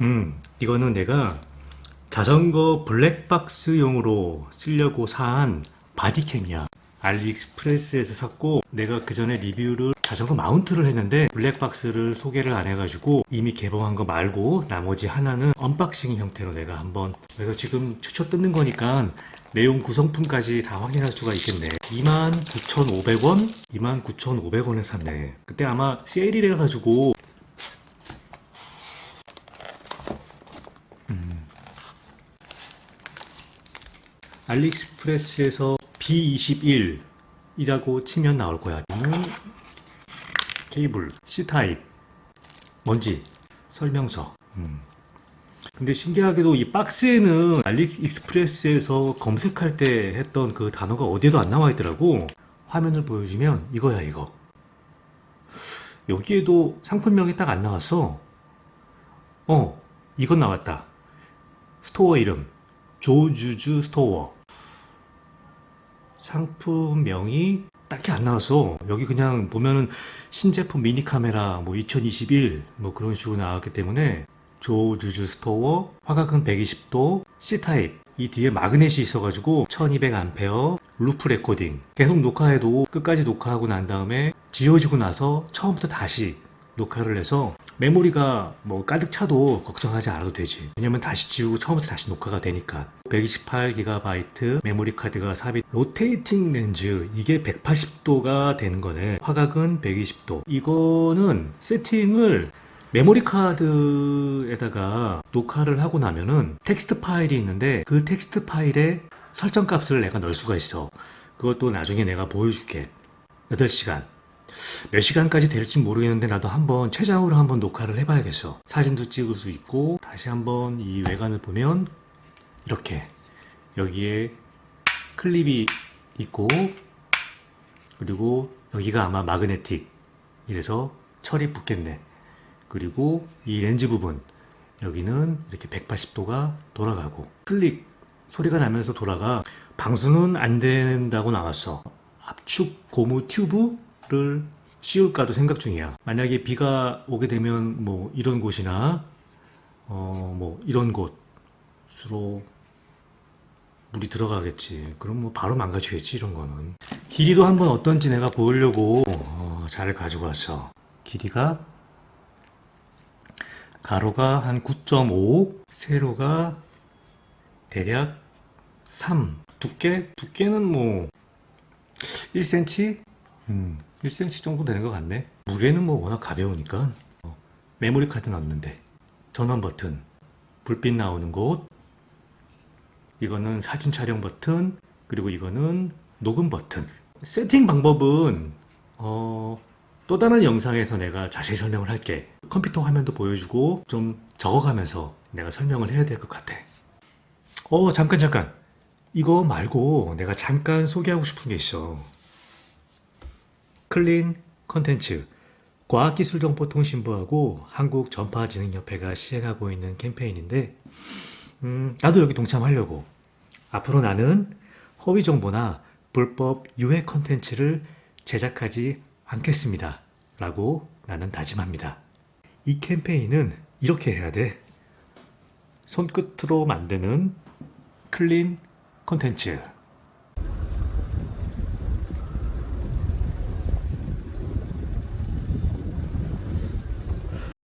음, 이거는 내가 자전거 블랙박스용으로 쓰려고 산 바디캠이야. 알리익스프레스에서 샀고 내가 그 전에 리뷰를 자전거 마운트를 했는데 블랙박스를 소개를 안 해가지고 이미 개봉한 거 말고 나머지 하나는 언박싱 형태로 내가 한번 그래서 지금 추초 뜯는 거니까 내용 구성품까지 다 확인할 수가 있겠네 29,500원? 29,500원에 샀네 그때 아마 세일이래 가지고 알리익스프레스에서 B21이라고 치면 나올 거야. 음, 케이블, C타입, 뭔지, 설명서. 음. 근데 신기하게도 이 박스에는 알리익스프레스에서 검색할 때 했던 그 단어가 어디에도 안 나와 있더라고. 화면을 보여주면 이거야, 이거. 여기에도 상품명이 딱 안 나왔어. 어, 이건 나왔다. 스토어 이름. 조주주 스토어. 상품명이 딱히 안 나왔어. 여기 그냥 보면은 신제품 미니 카메라 뭐 2021 뭐 그런 식으로 나왔기 때문에 조주주 스토어 화각은 120도 C타입 이 뒤에 마그넷이 있어가지고 1200A 루프 레코딩 계속 녹화해도 끝까지 녹화하고 난 다음에 지워지고 나서 처음부터 다시 녹화를 해서 메모리가 뭐 가득 차도 걱정하지 않아도 되지. 왜냐면 다시 지우고 처음부터 다시 녹화가 되니까. 128GB 메모리 카드가 삽입. 로테이팅 렌즈 이게 180도가 되는 거네. 화각은 120도. 이거는 세팅을 메모리 카드에다가 녹화를 하고 나면은 텍스트 파일이 있는데 그 텍스트 파일에 설정 값을 내가 넣을 수가 있어. 그것도 나중에 내가 보여줄게. 8시간. 몇 시간까지 될지 모르겠는데 나도 한번 최장으로 한번 녹화를 해봐야겠어. 사진도 찍을 수 있고 다시 한번 이 외관을 보면 이렇게 여기에 클립이 있고 그리고 여기가 아마 마그네틱 이래서 철이 붙겠네. 그리고 이 렌즈 부분 여기는 이렇게 180도가 돌아가고 클릭 소리가 나면서 돌아가 방수는 안 된다고 나왔어. 압축 고무 튜브 를 씌울까도 생각 중이야. 만약에 비가 오게 되면 뭐 이런 곳이나 어 뭐 이런 곳으로 물이 들어가겠지. 그럼 뭐 바로 망가지겠지 이런 거는. 길이도 한번 어떤지 내가 보려고 어, 잘 가지고 왔어. 길이가 가로가 한 9.5, 세로가 대략 3. 두께? 두께는 뭐 1cm? 음, 1cm 정도 되는 것 같네. 무게는 뭐 워낙 가벼우니까. 어, 메모리 카드 넣는데. 전원 버튼. 불빛 나오는 곳. 이거는 사진 촬영 버튼. 그리고 이거는 녹음 버튼. 세팅 방법은 어, 또 다른 영상에서 내가 자세히 설명을 할게. 컴퓨터 화면도 보여주고 좀 적어가면서 내가 설명을 해야 될 것 같아. 어, 잠깐, 잠깐. 이거 말고 내가 잠깐 소개하고 싶은 게 있어. 클린 컨텐츠. 과학기술정보통신부하고 한국전파진흥협회가 시행하고 있는 캠페인인데, 음, 나도 여기 동참하려고. 앞으로 나는 허위 정보나 불법 유해 컨텐츠를 제작하지 않겠습니다. 라고 나는 다짐합니다. 이 캠페인은 이렇게 해야 돼. 손끝으로 만드는 클린 콘텐츠.